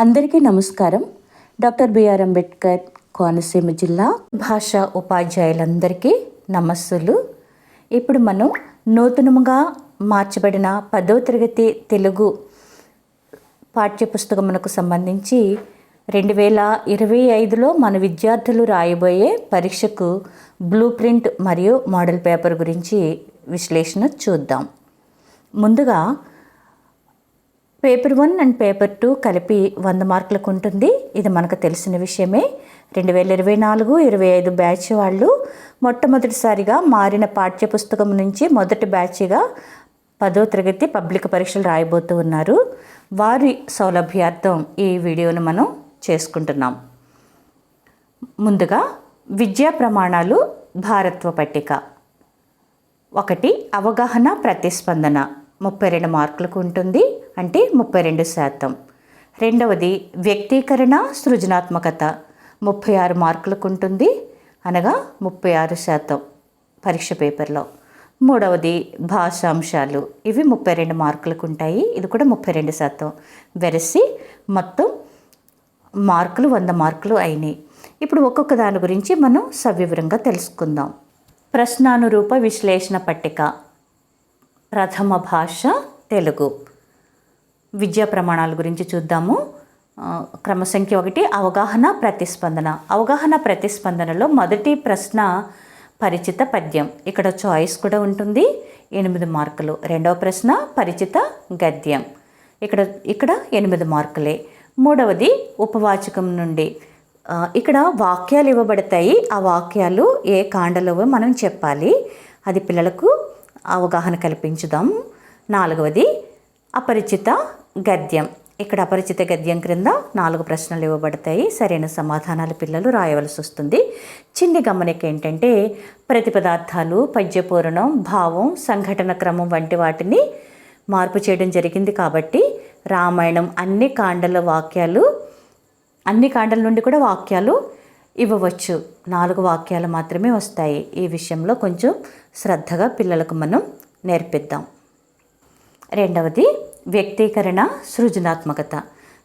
అందరికీ నమస్కారం. Doctor BR Ambedkar Konaseema జిల్లా భాషా ఉపాధ్యాయులందరికీ నమస్సులు. ఇప్పుడు మనం నూతనముగా మార్చబడిన పదో తరగతి తెలుగు పాఠ్యపుస్తకమునకు సంబంధించి రెండు వేల ఇరవై ఐదులో మన విద్యార్థులు రాయబోయే పరీక్షకు బ్లూ ప్రింట్ మరియు మోడల్ పేపర్ గురించి విశ్లేషణ చూద్దాం. ముందుగా paper one and paper two కలిపి వంద మార్కులకు ఉంటుంది. ఇది మనకు తెలిసిన విషయమే. రెండు వేల ఇరవై నాలుగు ఇరవై ఐదు బ్యాచ్ వాళ్ళు మొట్టమొదటిసారిగా మారిన పాఠ్యపుస్తకం నుంచి మొదటి బ్యాచ్గా పదో తరగతి పబ్లిక్ పరీక్షలు రాయబోతూ ఉన్నారు. వారి సౌలభ్యార్థం ఈ వీడియోను మనం చేసుకుంటున్నాం. ముందుగా విద్యా ప్రమాణాలు భారత్వ పట్టిక. ఒకటి అవగాహన ప్రతిస్పందన. ముప్పై రెండు మార్కులకు ఉంటుంది. అంటే ముప్పై రెండు శాతం. రెండవది వ్యక్తీకరణ సృజనాత్మకత. ముప్పై ఆరు మార్కులకు ఉంటుంది అనగా ముప్పై ఆరు శాతం పరీక్ష పేపర్లో. మూడవది భాషాంశాలు. ఇవి ముప్పై రెండు మార్కులకు ఉంటాయి ఇది కూడా ముప్పై రెండు శాతం. వెరసి మొత్తం మార్కులు వంద మార్కులు అయినాయి. ఇప్పుడు ఒక్కొక్క దాని గురించి మనం సవివరంగా తెలుసుకుందాం. ప్రశ్నానురూప విశ్లేషణ పట్టిక. ప్రథమ భాష తెలుగు. విద్యా ప్రమాణాల గురించి చూద్దాము. క్రమసంఖ్య ఒకటి అవగాహన ప్రతిస్పందన. అవగాహన ప్రతిస్పందనలో మొదటి ప్రశ్న పరిచిత పద్యం. ఇక్కడ చాయిస్ కూడా ఉంటుంది. ఎనిమిది మార్కులు. రెండవ ప్రశ్న పరిచిత గద్యం. ఇక్కడ ఇక్కడ ఎనిమిది మార్కులే. మూడవది ఉపవాచకం నుండి. ఇక్కడ వాక్యాలు ఇవ్వబడతాయి. ఆ వాక్యాలు ఏ కాండలో మనం చెప్పాలి. అది పిల్లలకు అవగాహన కల్పించుదాం. నాలుగవది అపరిచిత గద్యం. ఇక్కడ అపరిచిత గద్యం క్రింద నాలుగు ప్రశ్నలు ఇవ్వబడతాయి. సరైన సమాధానాలు పిల్లలు రాయవలసి వస్తుంది. చిన్ని గమనిక ఏంటంటే ప్రతిపదార్థాలు పద్యపూరణం భావం సంఘటన క్రమం వంటి వాటిని మార్పు చేయడం జరిగింది కాబట్టి రామాయణం అన్ని కాండల వాక్యాలు అన్ని కాండల నుండి కూడా వాక్యాలు ఇవ్వవచ్చు. నాలుగు వాక్యాలు మాత్రమే వస్తాయి. ఈ విషయంలో కొంచెం శ్రద్ధగా పిల్లలకు మనం నేర్పిద్దాం. రెండవది వ్యక్తీకరణ సృజనాత్మకత.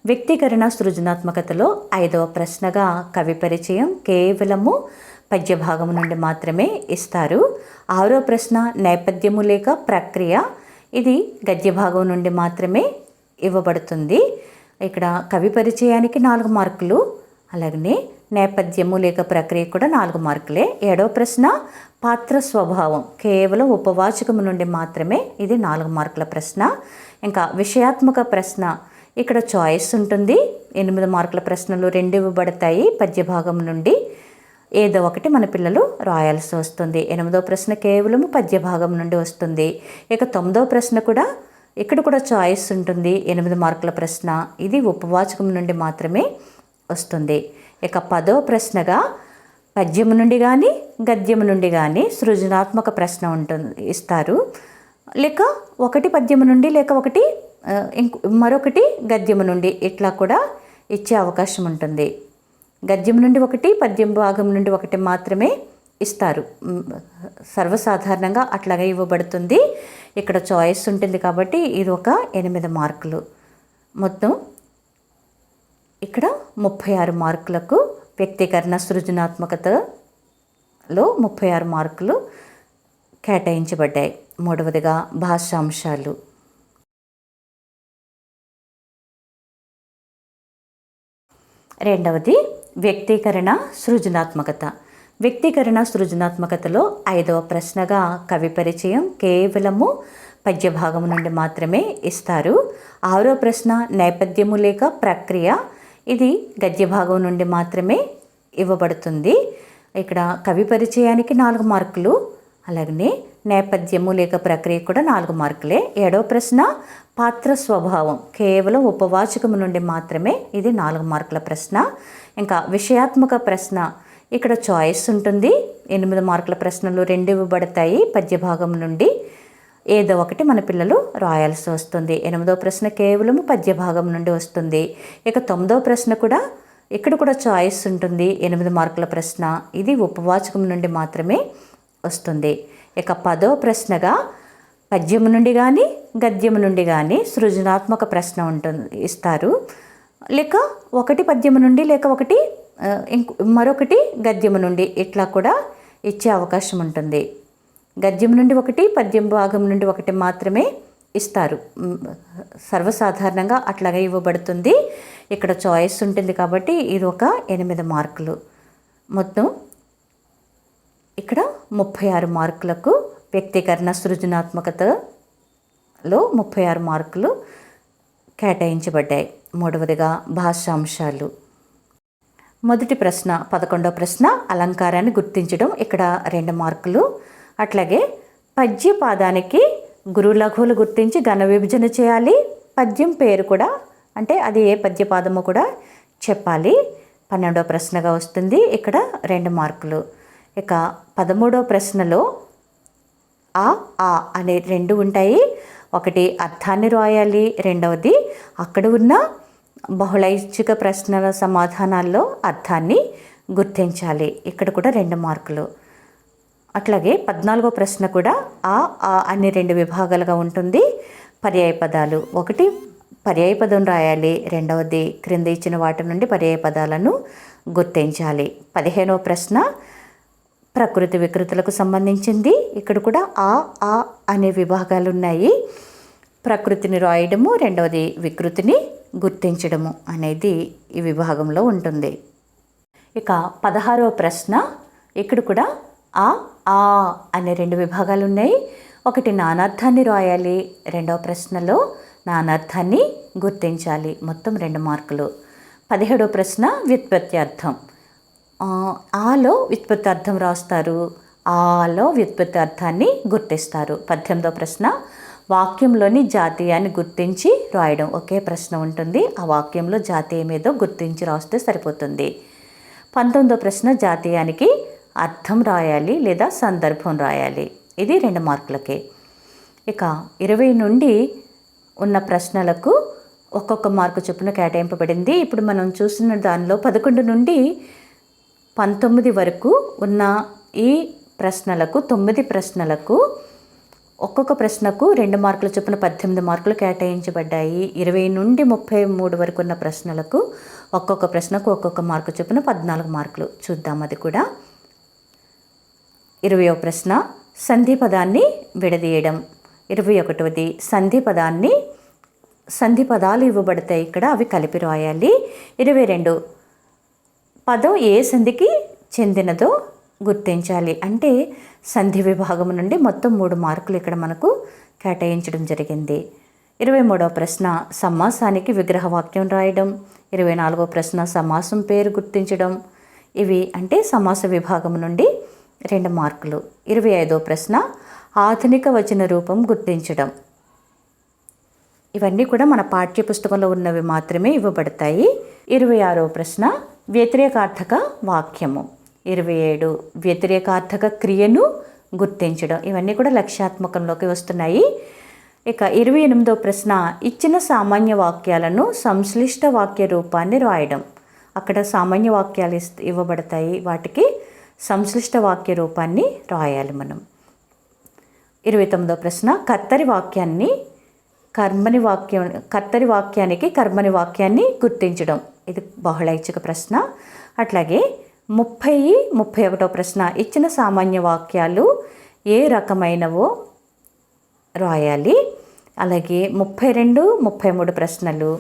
వ్యక్తీకరణ సృజనాత్మకతలో ఐదవ ప్రశ్నగా కవి పరిచయం కేవలము పద్య భాగం నుండి మాత్రమే ఇస్తారు. ఆరో ప్రశ్న నేపథ్యము లేక ప్రక్రియ. ఇది గద్య భాగం నుండి మాత్రమే ఇవ్వబడుతుంది. ఇక్కడ కవి పరిచయానికి నాలుగు మార్కులు. అలాగనే నేపథ్యము లేక ప్రక్రియ కూడా నాలుగు మార్కులే. ఏడవ ప్రశ్న పాత్ర స్వభావం. కేవలం ఉపవాచకము నుండి మాత్రమే ఇది నాలుగు మార్కుల ప్రశ్న. ఇంకా విషయాత్మక ప్రశ్న. ఇక్కడ చాయిస్ ఉంటుంది. ఎనిమిది మార్కుల ప్రశ్నలు రెండు ఇవ్వబడతాయి పద్యభాగం నుండి. ఏదో ఒకటి మన పిల్లలు రాయాల్సి వస్తుంది. ఎనిమిదో ప్రశ్న కేవలం పద్యభాగం నుండి వస్తుంది. ఇక తొమ్మిదో ప్రశ్న కూడా ఇక్కడ కూడా చాయిస్ ఉంటుంది. ఎనిమిది మార్కుల ప్రశ్న. ఇది ఉపవాచకం నుండి మాత్రమే వస్తుంది. ఇక పదో ప్రశ్నగా పద్యము నుండి కానీ గద్యము నుండి కానీ సృజనాత్మక ప్రశ్న ఉంటుంది ఇస్తారు. లేక ఒకటి పద్యము నుండి లేక ఒకటి మరొకటి గద్యము నుండి ఇట్లా కూడా ఇచ్చే అవకాశం ఉంటుంది. గద్యం నుండి ఒకటి పద్యం భాగం నుండి ఒకటి మాత్రమే ఇస్తారు. సర్వసాధారణంగా అట్లాగే ఇవ్వబడుతుంది. ఇక్కడ చాయిస్ ఉంటుంది కాబట్టి ఇది ఒక ఎనిమిది మార్కులు. మొత్తం ఇక్కడ ముప్పై ఆరు మార్కులకు వ్యక్తీకరణ సృజనాత్మకతలో ముప్పై ఆరు మార్కులు కేటాయించబడ్డాయి. మూడవదిగా భాషాంశాలు. రెండవది వ్యక్తీకరణ సృజనాత్మకత. వ్యక్తీకరణ సృజనాత్మకతలో ఐదవ ప్రశ్నగా కవి పరిచయం కేవలము పద్య భాగం నుండి మాత్రమే ఇస్తారు. ఆరో ప్రశ్న నేపథ్యము లేక ప్రక్రియ. ఇది గద్య భాగం నుండి మాత్రమే ఇవ్వబడుతుంది. ఇక్కడ కవి పరిచయానికి నాలుగు మార్కులు. అలాగనే నేపథ్యము లేక ప్రక్రియ కూడా నాలుగు మార్కులే. ఏడవ ప్రశ్న పాత్ర స్వభావం. కేవలం ఉపవాచకము నుండి మాత్రమే ఇది నాలుగు మార్కుల ప్రశ్న. ఇంకా విషయాత్మక ప్రశ్న ఇక్కడ చాయిస్ ఉంటుంది. ఎనిమిది మార్కుల ప్రశ్నలు రెండు ఇవ్వబడతాయి పద్యభాగం నుండి. ఏదో ఒకటి మన పిల్లలు రాయాల్సి వస్తుంది. ఎనిమిదో ప్రశ్న కేవలం పద్యభాగం నుండి వస్తుంది. ఇక తొమ్మిదో ప్రశ్న కూడా ఇక్కడ కూడా చాయిస్ ఉంటుంది. ఎనిమిది మార్కుల ప్రశ్న. ఇది ఉపవాచకం నుండి మాత్రమే వస్తుంది. ఇక పదో ప్రశ్నగా పద్యము నుండి కానీ గద్యము నుండి కానీ సృజనాత్మక ప్రశ్న ఉంటుంది ఇస్తారు. లేక ఒకటి పద్యము నుండి లేక ఒకటి ఇంకో మరొకటి గద్యము నుండి ఇట్లా కూడా ఇచ్చే అవకాశం ఉంటుంది. గద్యం నుండి ఒకటి పద్యం భాగం నుండి ఒకటి మాత్రమే ఇస్తారు. సర్వసాధారణంగా అట్లాగే ఇవ్వబడుతుంది. ఇక్కడ చాయిస్ ఉంటుంది కాబట్టి ఇది ఒక ఎనిమిది మార్కులు. మొత్తం ఇక్కడ ముప్పై ఆరు మార్కులకు వ్యక్తీకరణ సృజనాత్మకతలో ముప్పై ఆరు మార్కులు కేటాయించబడ్డాయి. మూడవదిగా భాషాంశాలు. మొదటి ప్రశ్న పదకొండవ ప్రశ్న అలంకారాన్ని గుర్తించడం ఇక్కడ రెండు మార్కులు. అట్లాగే పద్య పాదానికి గురు లఘువులు గుర్తించి ఘన విభజన చేయాలి. పద్యం పేరు కూడా అంటే అది ఏ పద్యపాదమో కూడా చెప్పాలి. పన్నెండవ ప్రశ్నగా వస్తుంది. ఇక్కడ రెండు మార్కులు. ఇక పదమూడో ప్రశ్నలో ఆ ఆ అనే రెండు ఉంటాయి. ఒకటి అర్థాన్ని రాయాలి రెండవది అక్కడ ఉన్న బహుళైచ్ఛిక ప్రశ్నల సమాధానాల్లో అర్థాన్ని గుర్తించాలి. ఇక్కడ కూడా రెండు మార్కులు. అట్లాగే పద్నాలుగో ప్రశ్న కూడా ఆ ఆ అనే రెండు విభాగాలుగా ఉంటుంది. పర్యాయ పదాలు. ఒకటి పర్యాయ పదం రాయాలి రెండవది క్రింద ఇచ్చిన వాటి నుండి పర్యాయ పదాలను గుర్తించాలి. పదిహేనవ ప్రశ్న ప్రకృతి వికృతులకు సంబంధించింది. ఇక్కడ కూడా ఆ ఆ అనే విభాగాలు ఉన్నాయి ప్రకృతిని రాయడము రెండవది వికృతిని గుర్తించడము అనేది ఈ విభాగంలో ఉంటుంది. ఇక పదహారవ ప్రశ్న. ఇక్కడ కూడా ఆ ఆ అనే రెండు విభాగాలు ఉన్నాయి ఒకటి నానార్థాన్ని రాయాలి రెండవ ప్రశ్నలో నానార్థాన్ని గుర్తించాలి. మొత్తం రెండు మార్కులు. పదిహేడవ ప్రశ్న వ్యుత్పత్తి అర్థం. ఆలో వ్యుత్పత్తి అర్థం రాస్తారు. ఆలో వ్యుత్పత్తి అర్థాన్ని గుర్తిస్తారు. పద్దెనిమిదో ప్రశ్న. వాక్యంలోని జాతీయాన్ని గుర్తించి రాయడం. ఒకే ప్రశ్న ఉంటుంది. ఆ వాక్యంలో జాతీయం ఏదో గుర్తించి రాస్తే సరిపోతుంది. పంతొమ్మిదో ప్రశ్న. జాతీయానికి అర్థం రాయాలి లేదా సందర్భం రాయాలి. ఇది రెండు మార్కులకే. ఇక ఇరవై నుండి ఉన్న ప్రశ్నలకు ఒక్కొక్క మార్కు చొప్పున కేటాయింపబడింది. ఇప్పుడు మనం చూసిన దానిలో పదకొండు నుండి పంతొమ్మిది వరకు ఉన్న ఈ ప్రశ్నలకు తొమ్మిది ప్రశ్నలకు ఒక్కొక్క ప్రశ్నకు రెండు మార్కుల చొప్పున పద్దెనిమిది మార్కులు కేటాయించబడ్డాయి. ఇరవై నుండి ముప్పై మూడు వరకు ఉన్న ప్రశ్నలకు ఒక్కొక్క ప్రశ్నకు ఒక్కొక్క మార్కు చొప్పున పద్నాలుగు మార్కులు. చూద్దాం అది కూడా. ఇరవయో ప్రశ్న సంధి పదాన్ని విడదీయడం. ఇరవై ఒకటవది సంధి పదాన్ని సంధి పదాలు ఇవ్వబడతాయి ఇక్కడ అవి కలిపి రాయాలి. ఇరవై రెండు పదం ఏ సంధికి చెందినదో గుర్తించాలి. అంటే సంధి విభాగం నుండి మొత్తం మూడు మార్కులు ఇక్కడ మనకు కేటాయించడం జరిగింది. ఇరవై మూడవ ప్రశ్న సమాసానికి విగ్రహవాక్యం రాయడం. ఇరవై నాలుగవ ప్రశ్న సమాసం పేరు గుర్తించడం. ఇవి అంటే సమాస విభాగం నుండి రెండు మార్కులు. ఇరవై ఐదవ ప్రశ్న ఆధునిక వచన రూపం గుర్తించడం. ఇవన్నీ కూడా మన పాఠ్య పుస్తకంలో ఉన్నవి మాత్రమే ఇవ్వబడతాయి. ఇరవై ఆరవ ప్రశ్న వ్యతిరేకార్థక వాక్యము. ఇరవై ఏడు వ్యతిరేకార్థక క్రియను గుర్తించడం. ఇవన్నీ కూడా లక్ష్యాత్మకంలోకి వస్తున్నాయి. ఇక ఇరవై ఎనిమిదో ప్రశ్న ఇచ్చిన సామాన్య వాక్యాలను సంశ్లిష్ట వాక్య రూపాన్ని రాయడం. అక్కడ సామాన్య వాక్యాలు ఇవ్వబడతాయి. వాటికి సంశ్లిష్ట వాక్య రూపాన్ని రాయాలి మనం. ఇరవై తొమ్మిదో ప్రశ్న కత్తరి వాక్యాన్ని కర్మని వాక్యం కత్తరి వాక్యానికి కర్మని వాక్యాన్ని గుర్తించడం. ఇది బహుళైచ్ఛిక ప్రశ్న. అట్లాగే ముప్పై ముప్పై ఒకటో ప్రశ్న. ఇచ్చిన సామాన్య వాక్యాలు ఏ రకమైనవో రాయాలి. అలాగే ముప్పై రెండు ముప్పై మూడు ప్రశ్నలు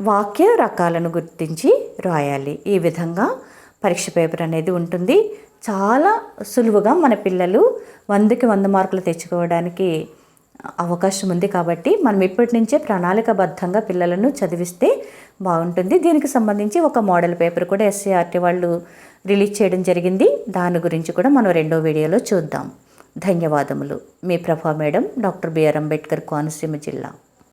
వాక్య రకాలను గుర్తించి రాయాలి. ఈ విధంగా పరీక్ష పేపర్ అనేది ఉంటుంది. చాలా సులువుగా మన పిల్లలు వందకి వంద మార్కులు తెచ్చుకోవడానికి అవకాశం ఉంది కాబట్టి మనం ఇప్పటి నుంచే ప్రణాళికబద్ధంగా పిల్లలను చదివిస్తే బాగుంటుంది. దీనికి సంబంధించి ఒక మోడల్ పేపర్ కూడా ఎస్సీఆర్టీ వాళ్ళు రిలీజ్ చేయడం జరిగింది. దాని గురించి కూడా మనం రెండో వీడియోలో చూద్దాం. ధన్యవాదములు. మీ Prabha madam doctor BR Ambedkar Konaseema జిల్లా.